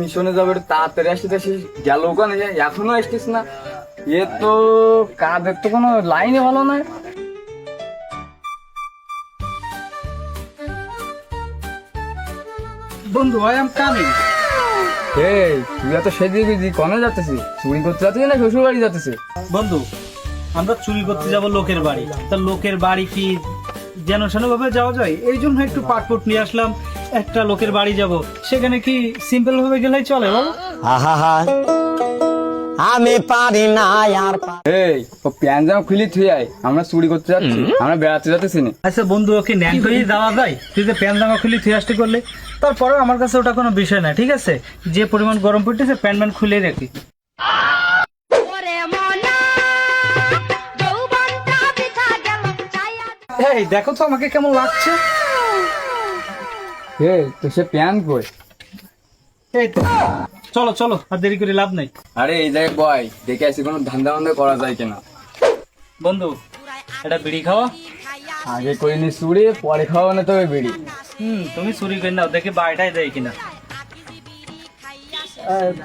মিশনে যাবে তাড়াতাড়ি আসতে আসিস গেল ওখানে এখনও আসতিস না। এ তো কাদের তো কোনো লাইনে ভালো না বন্ধু আই এম কামিং তুই এত সেদিকে কনে যাচ্ছিস? চুরি করতে যাচ্ছিস না শ্বশুর বাড়ি যাচ্ছিস? বন্ধু, আমরা চুরি করতে যাব লোকের বাড়ি। তা লোকের বাড়ি কি যেন সেন ভাবে যাওয়া যায়? এই জন্য একটু পাটপুট নিয়ে আসলাম। একটা লোকের বাড়ি যাব। সেখানে কি সিম্পল ভাবে গেলেই চলে বলো আহা আমি পারি না আর এই ও প্যান খুলি থুই আয়। আমরা চুরি করতে যাচ্ছি। আমরা বেড়াতে যাচ্ছি না আচ্ছা বন্ধু ওকে ন্যান করে দেওয়া যায়? তুই যে প্যান্ট জামা খুলে তুই আসতে করলে তারপরেও আমার কাছে ওটা কোনো বিষয় না ঠিক আছে? যে পরিমাণ গরম পড়তেছে প্যান্ট ম্যান খুলে রাখি। মনা এই দেখো তো আমাকে কেমন লাগছে। এই তো সে প্যান কই? এই তো। চলো চলো আর দেরি করে লাভ নাই। আরে এই জায়গায় বয় দেখে আসি কোনো ধান্দা বান্দা করা যায় কিনা। বন্ধু এটা বিড়ি খাওয়া? আগে করে নি চুরি পরে খাওয়া না তবে বিড়ি। হুম তুমি চুরি করে নাও দেখি বাড়িটাই দেয় কিনা।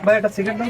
ভাই একটা সিগারেট দাও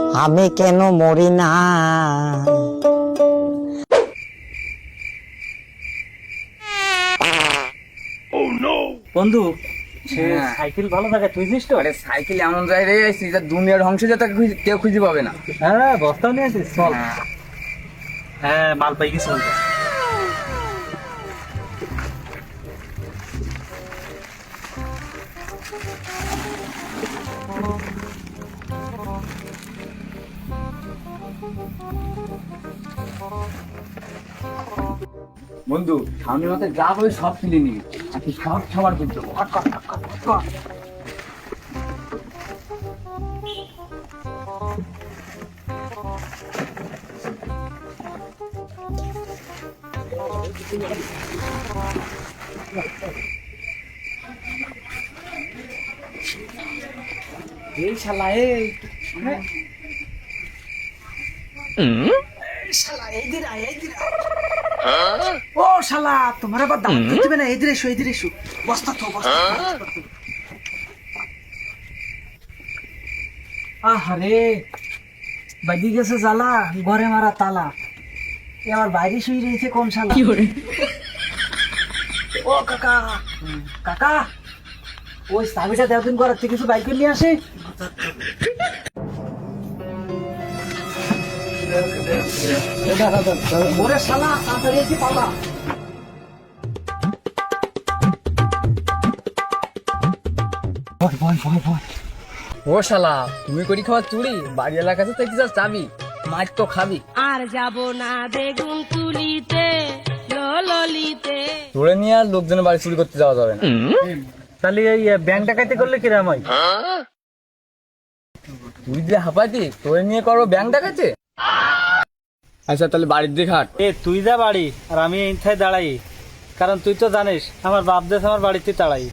আমি কেন মরি না? বন্ধু সে হ্যাঁ। সাইকেল ভালো থাকে তুই জিনিস তো? আরে সাইকেল এমন জায়গায় রে যা দুনিয়ার ধ্বংস যা তাকে খুঁজে- কেউ খুঁজে পাবে না। হ্যাঁ বস্তাও নিয়ে আসিস চল। হ্যাঁ মাল পাই গেছি বন্ধু। বন্ধু সামনে মাথায় যা হবে সব তুলে নিবি। আর সব সবার করতে এই শালা, এই। শালা এই দিরা ও শালা তোমার আবার দাম দিতে না? এদিরে এসো এদিরে এসো। বস্তা তো বস্তা আহারে বাজি গেছে জ্বালা ঘরে মারা তালা। এ আমার বাইরে শুয়ে রয়েছে কোন শালা? ও কাকা কাকা ওই চাবিটা দেওয়া করার থেকে কিছু বাইক নিয়ে আসে। ওরে শালা তাড়াতাড়ি এসে পালা। ভয় ভয় ভয় ভয় ও শালা তুমি করি খাওয়া চুরি? বাড়ি এলাকাতে তো কিছু চাবি মাছ তো খাবি। আর যাব না বেগুন তুলিতে ললিতে তোরে নিয়ে আর লোকজনের বাড়ি চুরি করতে যাওয়া যাবে না। তাহলে এই ব্যাংক ডাকাইতে করলে কিরাম হয়? তুই যে হাঁপাতি তোরে নিয়ে করব ব্যাংক দেখাচ্ছে আচ্ছা তাহলে বাড়ির দিকে হাট। এ তুই যা বাড়ি আর আমি এইথায় দাঁড়াই। কারণ তুই তো জানিস আমার বাপ দেশ আমার বাড়িতে দাঁড়াই